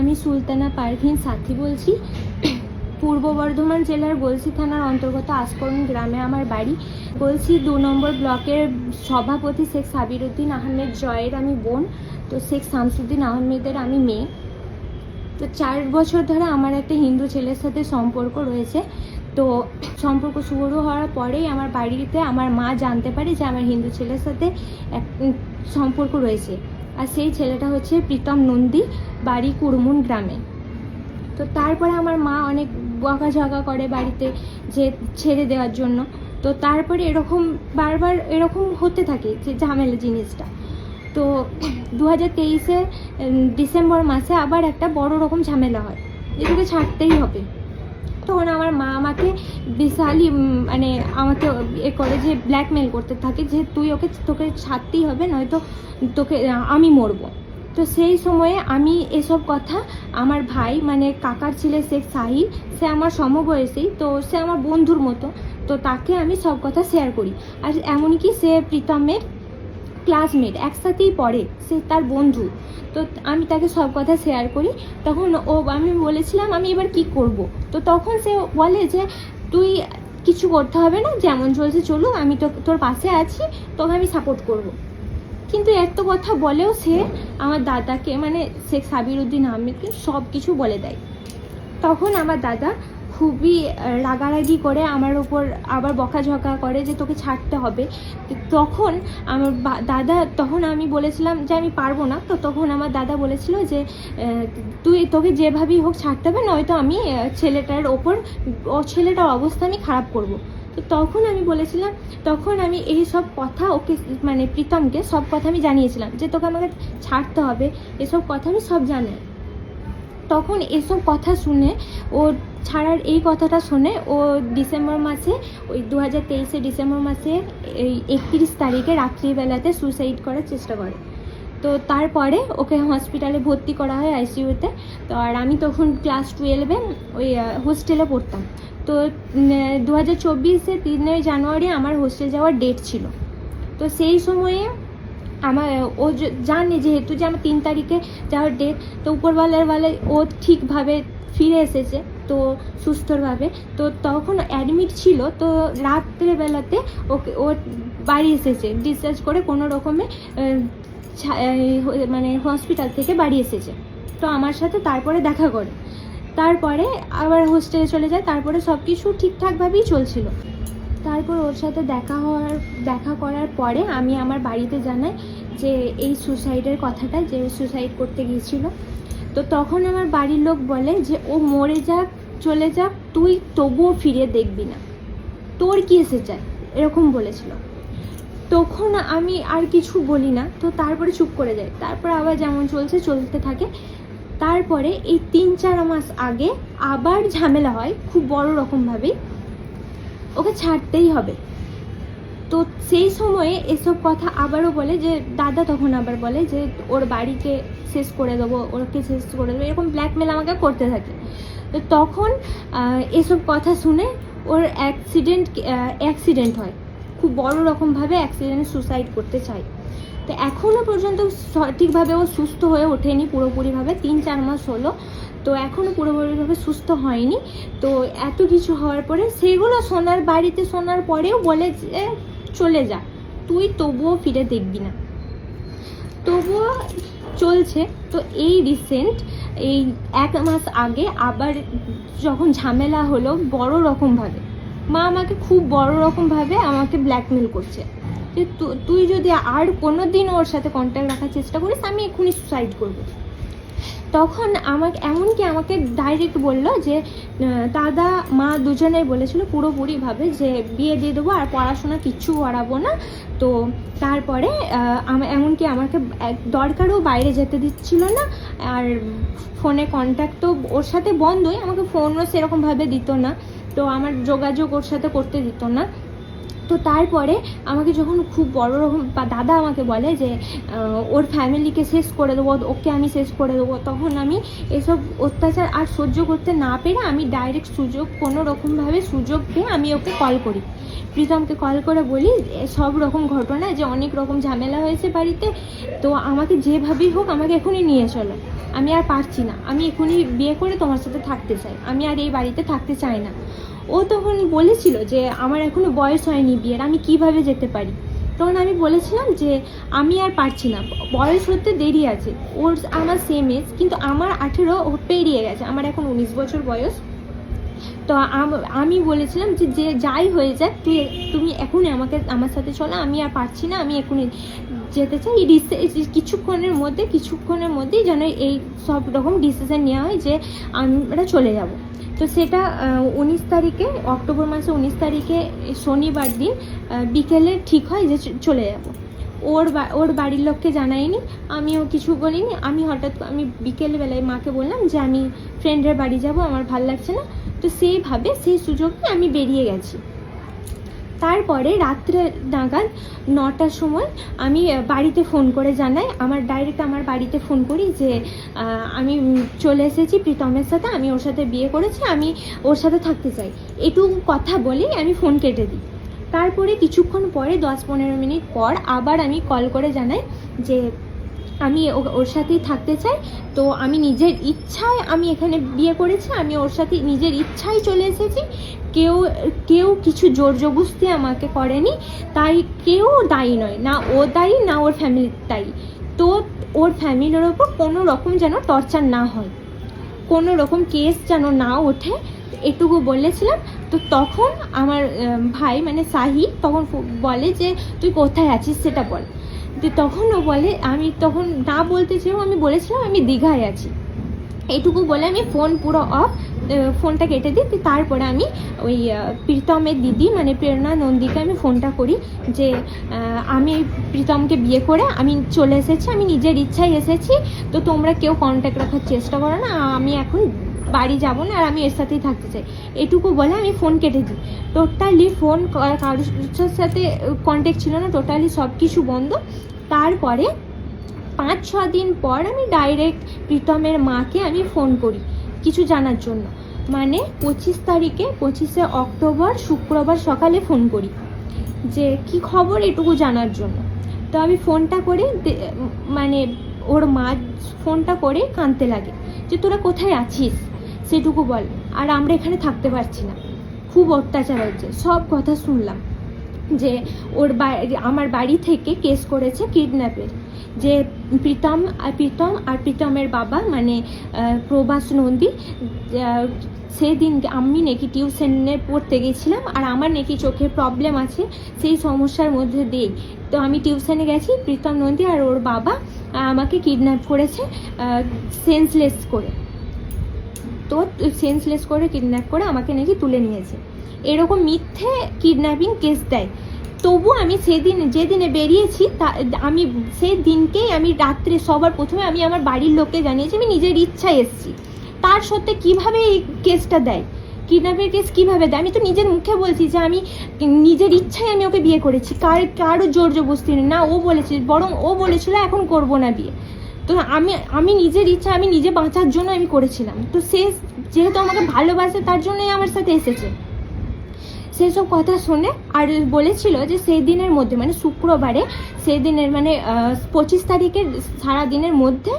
আমি সুলতানা পারভিন সাথী বলছি। পূর্ব বর্ধমান জেলার গলসি থানার অন্তর্গত আসকরণ গ্রামে আমার বাড়ি। গলসি দু নম্বর ব্লকের সভাপতি শেখ সাবিরুদ্দিন আহমেদ জয়ের আমি বোন। তো শেখ শামসুদ্দিন আহমেদের আমি মেয়ে। তো চার বছর ধরে আমার একটা হিন্দু ছেলের সাথে সম্পর্ক রয়েছে। তো সম্পর্ক শুরু হওয়ার পরেই আমার বাড়িতে আমার মা জানতে পারে যে আমার হিন্দু ছেলের সাথে এক সম্পর্ক রয়েছে। আর সেই ছেলেটা হচ্ছে প্রীতম নন্দী। বাড়ি কুরমুন গ্রামে। তো তারপরে আমার মা অনেক বকাঝকা করে বাড়িতে যে ছেড়ে দেওয়ার জন্য। তো তারপরে এরকম বারবার এরকম হতে থাকে যে ঝামেলা জিনিসটা। তো দু হাজার তেইশে ডিসেম্বর মাসে আবার একটা বড় রকম ঝামেলা হয়। এগুলো ছাড়তেই হবে। তখন আমার মা আমাকে বিশালই মানে আমাকে এ করে যে ব্ল্যাকমেল করতে থাকে যে তুই ওকে, তোকে ছাড়তেই হবে, নয়তো তোকে, আমি মরবো। তো সেই সময়ে আমি এসব কথা আমার ভাই মানে কাকার ছেলে শেখ সাহিল, সে আমার সমবয়সী, তো সে আমার বন্ধুর মতো, তো তাকে আমি সব কথা শেয়ার করি। আর এমনকি সে প্রীতমের ক্লাসমেট একসাথেই পড়ে, সে তার বন্ধু। তো আমি তাকে সব কথা শেয়ার করি। তখন ও, আমি বলেছিলাম, আমি এবার কি করব? তো তখন সে বলে যে, তুই কিছু করতে হবে না, যেমন চলছে চলুক, আমি তো তোর পাশে আছি, তোকে আমি সাপোর্ট করব। কিন্তু এত কথা বলেও সে আমার দাদাকে মানে শেখ সাবিরুদ্দিন আহমেদকে সব কিছু বলে দেয়। তখন আমার দাদা খুবই রাগারাগি করে আমার ওপর আবার বকাঝকা করে যে তোকে ছাড়তে হবে। তখন আমার দাদা, তখন আমি বলেছিলাম যে আমি পারব না। তো তখন আমার দাদা বলেছিল যে তুই তোকে যেভাবেই হোক ছাড়তে হবে, নয়তো আমি ছেলেটার ওপর ছেলেটার অবস্থা আমি খারাপ করব। তো তখন আমি বলেছিলাম, তখন আমি এই সব কথা ওকে মানে প্রীতমকে সব কথা আমি জানিয়েছিলাম, যে তোকে আমাকে ছাড়তে হবে, এসব কথা আমি সব জানি। তখন এসব কথা শুনে, ও ছাড়ার এই কথাটা শুনে, ও ডিসেম্বর মাসে, ওই দু হাজার তেইশে ডিসেম্বর মাসে, এই একত্রিশ তারিখে রাত্রিবেলাতে সুসাইড করার চেষ্টা করে। তো তারপরে ওকে হসপিটালে ভর্তি করা হয় আইসিইউতে তো। আর আমি তখন ক্লাস টুয়েলভে ওই হোস্টেলে পড়তাম। তো দু হাজার চব্বিশে তিনই জানুয়ারি আমার হোস্টেল যাওয়ার ডেট ছিল। তো সেই সময়ে আমার, ও জানে যেহেতু যে আমার তিন তারিখে যাওয়ার ডেট তো উপরওয়ালার বেলায় ও ঠিকভাবে ফিরে এসেছে, তো সুস্থভাবে। তো তখন অ্যাডমিট ছিল, তো রাত্রের বেলাতে ওকে ও বাড়ি এসেছে। ডিসচার্জ করে কোনো রকমে মানে হসপিটাল থেকে বাড়ি এসেছে। তো আমার সাথে তারপরে দেখা করে। তারপরে আবার হোস্টেলে চলে যায়। তারপরে সব কিছু ঠিকঠাকভাবেই চলছিল। তারপর ওর সাথে দেখা হওয়ার দেখা করার পরে আমি আমার বাড়িতে জানাই যে এই সুসাইডের কথাটা, যে সুসাইড করতে গিয়েছিল। তো তখন আমার বাড়ির লোক বলে যে, ও মরে যাক, চলে যাক, তুই তবুও ফিরে দেখবি না। তোর কি এসে যায় এরকম বলেছিল। তখন আমি আর কিছু বলি না। তো তারপরে চুপ করে যাই তারপর আবার যেমন চলছে, চলতে থাকে। তারপরে এই তিন চার মাস আগে আবার ঝামেলা হয়, খুব বড় রকমভাবেই ওকে ছাড়তেই হবে। তো সেই সময়ে এসব কথা আবারও বলে যে, দাদা তখন আবার বলে যে, ওর বাড়িকে শেষ করে দেবো, ওরকে শেষ করে দেবো, এরকম ব্ল্যাকমেল আমাকে করতে থাকে। তো তখন এসব কথা শুনে ওর অ্যাক্সিডেন্ট অ্যাক্সিডেন্ট হয়। খুব বড় রকমভাবে অ্যাক্সিডেন্ট সুসাইড করতে চায়। তো এখনও পর্যন্ত সঠিকভাবে ও সুস্থ হয়ে ওঠেনি, পুরোপুরিভাবে তিন চার মাস হলো। তো এখনও পুরোপুরিভাবে সুস্থ হয়নি। তো এত কিছু হওয়ার পরে সেগুলো শোনার, বাড়িতে শোনার পরেও বলে যে, চলে যা, তুই তবুও ফিরে দেখবি না। তবুও চলছে। তো এই রিসেন্ট এই এক মাস আগে আবার যখন ঝামেলা হলো বড় রকমভাবে মা আমাকে খুব বড় রকমভাবে আমাকে ব্ল্যাকমেল করছে। যে তুই যদি আর কোনো দিন ওর সাথে কন্ট্যাক্ট রাখার চেষ্টা করিস, আমি এক্ষুনি সুসাইড করব। তখন আমাকে, এমনকি আমাকে ডাইরেক্ট বলল যে দাদা, মা দুজনেই বলেছিল পুরোপুরিভাবে যে, বিয়ে দিয়ে দেবো আর পড়াশোনা কিচ্ছু করাবো না। তো তারপরে এমনকি আমাকে দরকারও বাইরে যেতে দিচ্ছিল না। আর ফোনে কন্ট্যাক্ট তো ওর সাথে বন্ধই, আমাকে ফোনও সেরকমভাবে দিত না। তো আমার যোগাযোগ ওর সাথে করতে দিত না। তো তারপরে আমাকে যখন খুব বড় রকম বা দাদা আমাকে বলে যে ওর ফ্যামিলিকে শেষ করে দেবো, ওকে আমি শেষ করে দেবো, তখন আমি এসব অত্যাচার আর সহ্য করতে না পেরে আমি ডাইরেক্ট সুযোগ, কোনো রকমভাবে সুযোগ পেয়ে আমি ওকে কল করি। প্রীতমকে কল করে বলি, সব রকম ঘটনা যে অনেক রকম ঝামেলা হয়েছে বাড়িতে, তো আমাকে যেভাবেই হোক আমাকে এখনই নিয়ে চলো। আমি আর পারছি না। আমি এখনই বিয়ে করে তোমার সাথে থাকতে চাই। আমি আর এই বাড়িতে থাকতে চাই না। ও তখন বলেছিল যে আমার এখনও বয়স হয়নি বিয়ের, আমি কীভাবে যেতে পারি? তখন আমি বলেছিলাম যে আমি আর পারছি না, বয়স হতে দেরি আছে। ওর আমার সেম এজ কিন্তু আমার আঠেরো পেরিয়ে গেছে, আমার এখন উনিশ বছর বয়স। তো আমি বলেছিলাম যে যে যাই হয়ে যাক, তুই, তুমি এখনই আমাকে, আমার সাথে চলো, আমি আর পারছি না, আমি এখনই যেতে চাই, এই কিছুক্ষণের মধ্যে, কিছুক্ষণের মধ্যেই যেন এই সব রকম ডিসিশন নেওয়া হয় যে আমরা চলে যাব। তো সেটা উনিশ তারিখে, অক্টোবর মাসে উনিশ তারিখে শনিবার দিন বিকেলে ঠিক হয় যে চলে যাব। ওর ওর বাড়ির লোককে জানাইনি, আমিও কিছু বলিনি। আমি হঠাৎ আমি বিকেলবেলায় মাকে বললাম যে আমি ফ্রেন্ডের বাড়ি যাব, আমার ভালো লাগছে না। তো সেইভাবে, সেই সুযোগে আমি বেরিয়ে গেছি। তারপরে রাত্রে নাগাদ নটার সময় আমি বাড়িতে ফোন করে জানাই। আমার ডাইরেক্ট আমার বাড়িতে ফোন করি যে আমি চলে এসেছি, প্রীতমের সাথে। আমি ওর সাথে বিয়ে করেছি, আমি ওর সাথে থাকতে চাই। এটুকু কথা বলেই আমি ফোন কেটে দিই। তারপরে কিছুক্ষণ পরে, দশ পনেরো মিনিট পর আবার আমি কল করে জানাই যে আমি ওর সাথেই থাকতে চাই। তো আমি নিজের ইচ্ছায় আমি এখানে বিয়ে করেছি, আমি ওর সাথে নিজের ইচ্ছায় চলে এসেছি। কেউ কেউ কিছু জোর জবস্তি আমাকে করেনি, তাই কেউ দায়ী নয়, না ও দায়ী, না ওর ফ্যামিলির দায়ী। তো ওর ফ্যামিলির ওপর কোনো রকম যেন টর্চার না হয়, কোনো রকম কেস যেন না ওঠে, এটুকু বলেছিলাম। তো তখন আমার ভাই মানে সাহি তখন বলে যে, তুই কোথায় আছিস সেটা বল। তো তখন ও বলে, আমি তখন না বলতে চেয়েও আমি বলেছিলাম আমি দীঘায় আছি। এইটুকু বলে আমি ফোন পুরো অফ ফোনটা কেটে দিই তারপরে আমি ওই প্রীতমের দিদি মানে প্রেরণা নন্দীকে আমি ফোনটা করি যে আমি প্রীতমকে বিয়ে করে আমি চলে এসেছি, আমি নিজের ইচ্ছায় এসেছি, তো তোমরা কেউ কন্ট্যাক্ট রাখার চেষ্টা করো না, আমি এখন বাড়ি যাব না আর আমি এর সাথেই থাকতে চাই। এটুকু বলে আমি ফোন কেটে দিই। টোটালি ফোন কারোর সাথে কন্ট্যাক্ট ছিল না টোটালি সব কিছু বন্ধ। তারপরে পাঁচ, ছ দিন পর আমি ডাইরেক্ট প্রীতমের মাকে আমি ফোন করি কিছু জানার জন্য। মানে পঁচিশ তারিখে, পঁচিশে অক্টোবর, শুক্রবার সকালে ফোন করি যে কি খবর এটুকু জানার জন্য। তো আমি ফোনটা করে মানে ওর মা ফোনটা করে কাঁদতে লাগে যে তোরা কোথায় আছিস? সেটুকু বল। আর আমরা এখানে থাকতে পারছি না। খুব অত্যাচার হচ্ছে। সব কথা শুনলাম। যে ওর আমার বাড়ি থেকে কেস করেছে কিডন্যাপের। যে প্রীতম প্রীতম আর প্রীতমের বাবা মানে প্রভাস নন্দী সেদিন আমি নাকি টিউশনে পড়তে গেছিলাম আর আমার নাকি চোখে প্রবলেম আছে, সেই সমস্যার মধ্যে দিয়েই। তো আমি টিউশনে গেছি, প্রীতম নন্দী আর ওর বাবা আমাকে কিডন্যাপ করেছে সেন্সলেস করে। তো সেন্সলেস করে কিডন্যাপ করে আমাকে নাকি তুলে নিয়েছে। এরকম মিথ্যে কিডন্যাপিং কেস দেয়। তবু আমি সেদিন, যেদিনে বেরিয়েছি, তা, আমি সেই দিনকেই আমি রাত্রে সবার প্রথমে আমি আমার বাড়ির লোককে জানিয়েছি, আমি নিজের ইচ্ছায় এসেছি। তার সত্ত্বে কীভাবে এই কেসটা দেয়? কিডন্যাপের কেস কীভাবে দেয়? আমি তো নিজের মুখে বলছি যে আমি নিজের ইচ্ছায় আমি ওকে বিয়ে করেছি। কার, কারও জোর জবস্তি নেই। না, ও বলেছে, বরং ও বলেছিল, এখন করব না বিয়ে। তো আমি আমি নিজের ইচ্ছা, আমি নিজে বাঁচার জন্য আমি করেছিলাম। তো সে যেহেতু আমাকে ভালোবাসে, তার জন্যই আমার সাথে এসেছে। সেসব কথা শুনে আর বলেছিল যে সেই দিনের মধ্যে মানে শুক্রবারে, সেই দিনের মানে পঁচিশ তারিখের সারা দিনের মধ্যে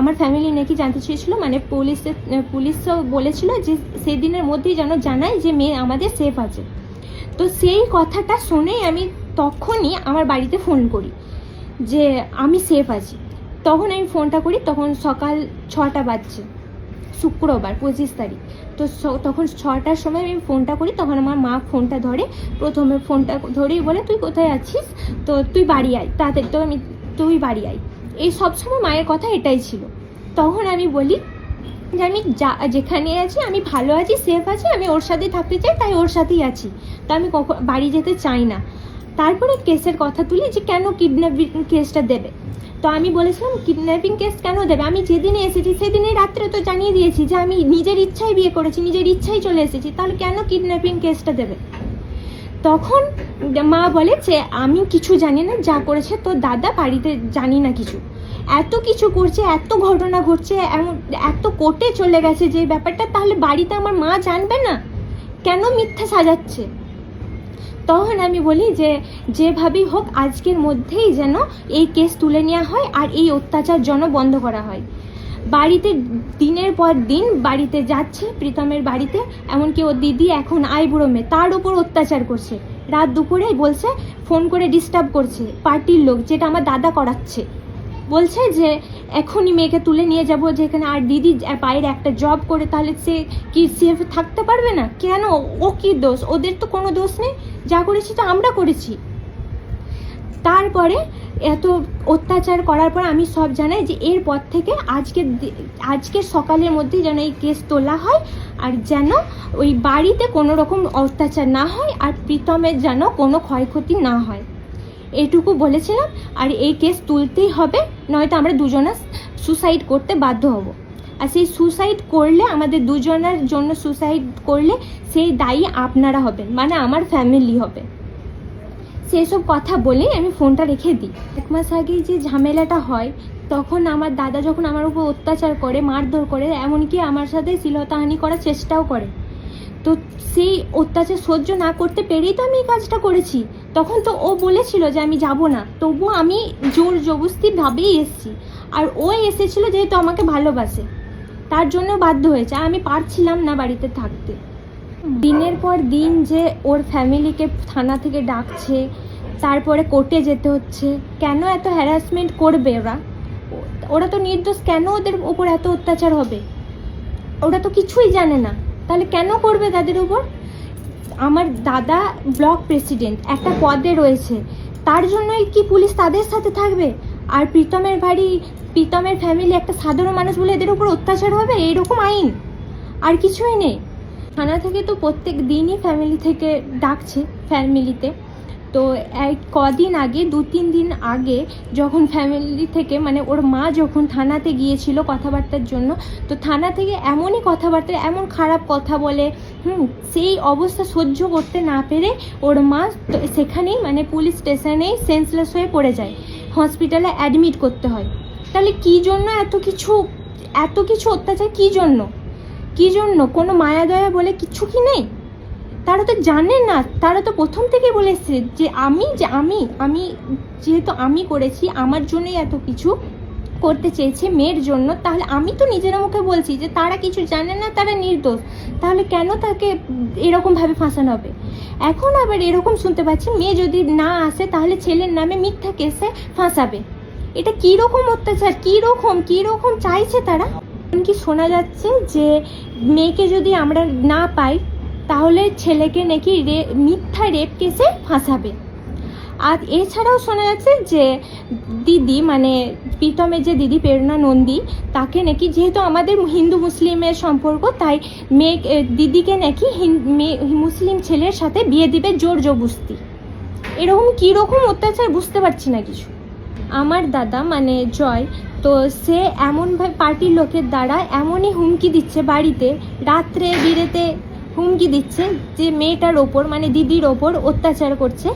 আমার ফ্যামিলি নাকি জানতে চেয়েছিল মানে পুলিশে পুলিশও বলেছিল যে সেই দিনের মধ্যেই যেন জানায় যে মেয়ে আমাদের সেফ আছে। তো সেই কথাটা শুনেই আমি তখনই আমার বাড়িতে ফোন করি যে আমি সেফ আছি। তখন আমি ফোনটা করি, তখন সকাল ছটা বাজছে। শুক্রবার, পঁচিশ তারিখ। তো তখন ছটার সময় আমি ফোনটা করি, তখন আমার মা ফোনটা ধরে, প্রথমে ফোনটা ধরেই বলে, তুই কোথায় আছিস? তো তুই বাড়ি আয় তাড়াতাড়ি তো আমি, তুই বাড়ি আয়। এই সবসময় মায়ের কথা এটাই ছিল। তখন আমি বলি যে, আমি যা, যেখানে আছি, আমি ভালো আছি সেফ আছি, আমি ওর সাথেই থাকতে চাই, তাই ওর সাথেই আছি। তা আমি কখন বাড়ি যেতে চাই না। তারপরে কেসের কথা তুলি যে কেন কিডন্যাপিং কেসটা দেবে। তো আমি বলেছিলাম কিডন্যাপিং কেস কেন দেবে? আমি যেদিনে এসেছি সেদিনে রাত্রে তো জানিয়ে দিয়েছি যে আমি নিজের ইচ্ছায় বিয়ে করেছি, নিজের ইচ্ছায় চলে এসেছি, তাহলে কেন কিডন্যাপিং কেসটা দেবে? তখন মা বলে যে আমি কিছু জানি না, যা করেছে তোর দাদা, বাড়িতে জানি না কিছু। এত কিছু করছে, এত ঘটনা ঘটছে, এমন, এত কোর্টে চলে গেছে যে ব্যাপারটা, তাহলে বাড়িতে আমার মা জানবে না? কেন মিথ্যা সাজাচ্ছে? তখন আমি বলি যে, যেভাবেই হোক আজকের মধ্যেই যেন এই কেস তুলে নেওয়া হয় আর এই অত্যাচার যেন বন্ধ করা হয়। বাড়িতে দিনের পর দিন বাড়িতে যাচ্ছে, প্রীতমের বাড়িতে, এমনকি ওর দিদি এখন আইবুড়ো মেয়ে তার উপর অত্যাচার করছে। রাত দুপুরে বলছে, ফোন করে ডিস্টার্ব করছে পার্টির লোক, যেটা আমার দাদা করাচ্ছে। বলছে যে, এখনই মেয়েকে তুলে নিয়ে যাব যেখানে আর দিদি বাইরে একটা জব করে, তাহলে সে কি সেফ থাকতে পারবে না? কেন? ও কি দোষ? ওদের তো কোনো দোষ নেই। যা করেছি তো আমরা করেছি। তারপরে এত অত্যাচার করার পর আমি সব জানাই যে এরপর থেকে আজকের দি- আজকের সকালের মধ্যেই যেন এই কেস তোলা হয় আর যেন ওই বাড়িতে কোনো রকম অত্যাচার না হয় আর প্রীতমের যেন কোনো ক্ষয়ক্ষতি না হয়। এটুকু বলেছিলাম, আর এই কেস তুলতেই হবে, নয়তো আমরা দুজনে সুসাইড করতে বাধ্য হব। আর সেই সুসাইড করলে, আমাদের দুজনের জন্য সুসাইড করলে সেই দায়ী আপনারা হবেন মানে আমার ফ্যামিলি হবে। সেসব কথা বলে আমি ফোনটা রেখে দিই। এক মাস আগে যে ঝামেলাটা হয়, তখন আমার দাদা যখন আমার উপর অত্যাচার করে, মারধর করে, এমনকি আমার সাথে শ্লীলতাহানি করার চেষ্টাও করে। তো সেই অত্যাচার সহ্য না করতে পেরেই তো আমি এই কাজটা করেছি। তখন তো ও বলেছিল যে আমি যাব না, তবুও আমি জোর জবস্তি ভাবেই এসেছি। আর ও এসেছিল যেহেতু আমাকে ভালোবাসে। তার জন্য বাধ্য হয়েছে। আমি পারছিলাম না বাড়িতে থাকতে। দিনের পর দিন যে ওর ফ্যামিলিকে থানা থেকে ডাকছে, তারপরে কোর্টে যেতে হচ্ছে, কেন এত হ্যারাসমেন্ট করবে ওরা? ওরা তো নির্দোষ, কেন ওদের উপর এত অত্যাচার হবে? ওরা তো কিছুই জানে না। তাহলে কেন করবে তাদের উপর? আমার দাদা ব্লক প্রেসিডেন্ট, একটা পদে রয়েছে। তার জন্যই কি পুলিশ তাদের সাথে থাকবে? আর প্রীতমের বাড়ি, প্রীতমের ফ্যামিলি একটা সাধারণ মানুষ বলে এদের উপর অত্যাচার হবে? এরকম আইন। আর কিছুই নেই। থানা থেকে তো প্রত্যেক দিনই ফ্যামিলি থেকে ডাকছে ফ্যামিলিতে তো এক কদিন আগে, দু তিন দিন আগে যখন ফ্যামিলি থেকে মানে ওর মা যখন থানাতে গিয়েছিল কথাবার্তার জন্য, তো থানা থেকে এমনই কথাবার্তা, এমন খারাপ কথা বলে, হুম, সেই অবস্থা সহ্য করতে না পেরে ওর মা সেখানেই মানে পুলিশ স্টেশনেই সেন্সলেস হয়ে পড়ে যায়। হসপিটালে অ্যাডমিট করতে হয়। তাহলে কী জন্য এত কিছু এত কিছু অত্যাচার কী জন্য? কী জন্য? কোনো মায়া দয়া বলে কিছু কি নেই? তারা তো জানে না। তারা তো প্রথম থেকে বলেছে যে আমি যে আমি আমি যেহেতু আমি করেছি, আমার জন্যই এত কিছু। করতে চেয়েছে মেয়ের জন্য, তাহলে আমি তো নিজের মুখে বলছি যে তারা কিছু জানে না, তারা নির্দোষ। তাহলে কেন তাকে এরকমভাবে ফাঁসানো হবে? এখন আবার এরকম শুনতে পাচ্ছি, মেয়ে যদি না আসে, তাহলে ছেলের নামে মিথ্যা কেসে ফাঁসাবে। এটা কীরকম অত্যাচার, কীরকম কীরকম চাইছে তারা? এমনকি শোনা যাচ্ছে যে মেয়েকে যদি আমরা না পাই, তাহলে ছেলেকে নাকি রে, মিথ্যা রেপ কেসে ফাঁসাবে? আর এছাড়াও শোনা যাচ্ছে যে দিদি মানে প্রীতমের যে দিদি প্রেরণা নন্দী, তাকে নাকি যেহেতু আমাদের হিন্দু মুসলিমের সম্পর্ক, তাই মেয়ে দিদিকে নাকি মুসলিম ছেলের সাথে বিয়ে দিবে জোর জবস্তি এরকম কীরকম অত্যাচার বুঝতে পারছি না কিছু। আমার দাদা মানে জয়, তো সে এমনভাবে পার্টির লোকের দ্বারা এমনই হুমকি দিচ্ছে বাড়িতে, রাত্রে, বিরেতে হুমকি দিচ্ছে যে মেয়েটার ওপর মানে দিদির ওপর অত্যাচার করছে,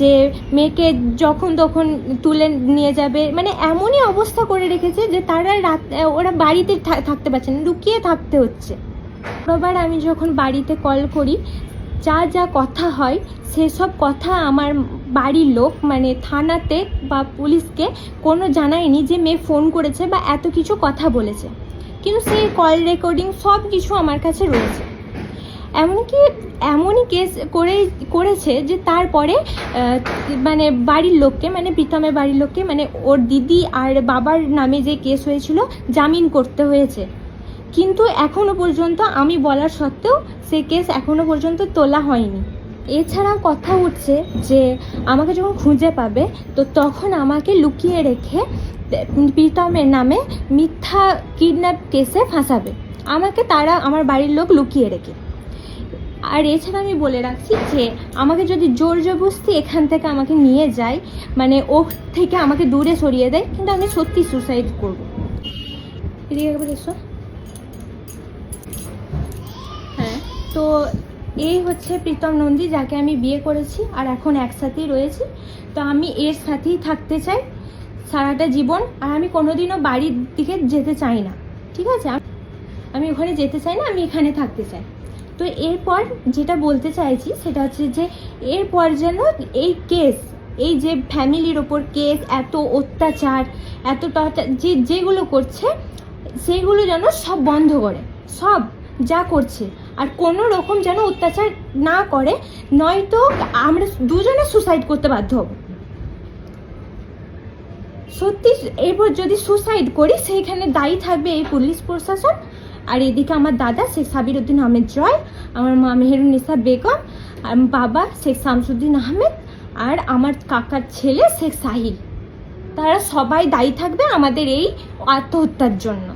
যে মেয়েকে যখন তখন তুলে নিয়ে যাবে মানে এমনই অবস্থা করে রেখেছে যে তারা রাত, ওরা বাড়িতে থাকতে পারছে না, লুকিয়ে থাকতে হচ্ছে। প্রবার আমি যখন বাড়িতে কল করি, যা যা কথা হয় সেসব কথা আমার বাড়ির লোক মানে থানাতে বা পুলিশকে কোনো জানায়নি যে মেয়ে ফোন করেছে বা এত কিছু কথা বলেছে। কিন্তু সেই কল রেকর্ডিং সব কিছু আমার কাছে রয়েছে। এমনকি এমনই কেস করে করেছে যে তারপরে মানে বাড়ির লোককে মানে প্রীতমের বাড়ির লোককে মানে ওর দিদি আর বাবার নামে যে কেস হয়েছিল, জামিন করতে হয়েছে। কিন্তু এখনও পর্যন্ত আমি বলার সত্ত্বেও সে কেস এখনও পর্যন্ত তোলা হয়নি। এছাড়াও কথা উঠছে যে আমাকে যখন খুঁজে পাবে, তো তখন আমাকে লুকিয়ে রেখে প্রীতমের নামে মিথ্যা কিডন্যাপ কেসে ফাঁসাবে। আমাকে তারা, আমার বাড়ির লোক লুকিয়ে রেখে। আর এছাড়া আমি বলে রাখছি যে, আমাকে যদি জোর জবস্তি এখান থেকে আমাকে নিয়ে যায় মানে ও থেকে আমাকে দূরে সরিয়ে দেয়, কিন্তু আমি সত্যি সুসাইড করব। হ্যাঁ তো এই হচ্ছে প্রীতম নন্দী, যাকে আমি বিয়ে করেছি আর এখন একসাথেই রয়েছি। তো আমি এর সাথেই থাকতে চাই সারাটা জীবন, আর আমি কোনোদিনও বাড়ির দিকে যেতে চাই না, ঠিক আছে? আমি ওখানে যেতে চাই না, আমি এখানে থাকতে চাই। তো এরপর যেটা বলতে চাইছি সেটা হচ্ছে যে এরপর যেন এই কেস এই যে ফ্যামিলির ওপর কেস এত অত্যাচার, এত যে, যেগুলো করছে, সেগুলো যেন সব বন্ধ করে, সব যা করছে। আর কোনো রকম যেন অত্যাচার না করে, নয়তো আমরা দুজনে সুসাইড করতে বাধ্য হব। সত্যি, এরপর যদি সুসাইড করি, সেইখানে দায়ী থাকবে এই পুলিশ প্রশাসন আর এদিকে আমার দাদা শেখ সাবির উদ্দিন আহমেদ জয়, আমার মা মেহেরুন্নিসা বেগম, আর বাবা শেখ শামসুদ্দিন আহমেদ, আর আমার কাকার ছেলে শেখ সাহিল। তারা সবাই দায়ী থাকবে আমাদের এই আত্মহত্যার জন্য।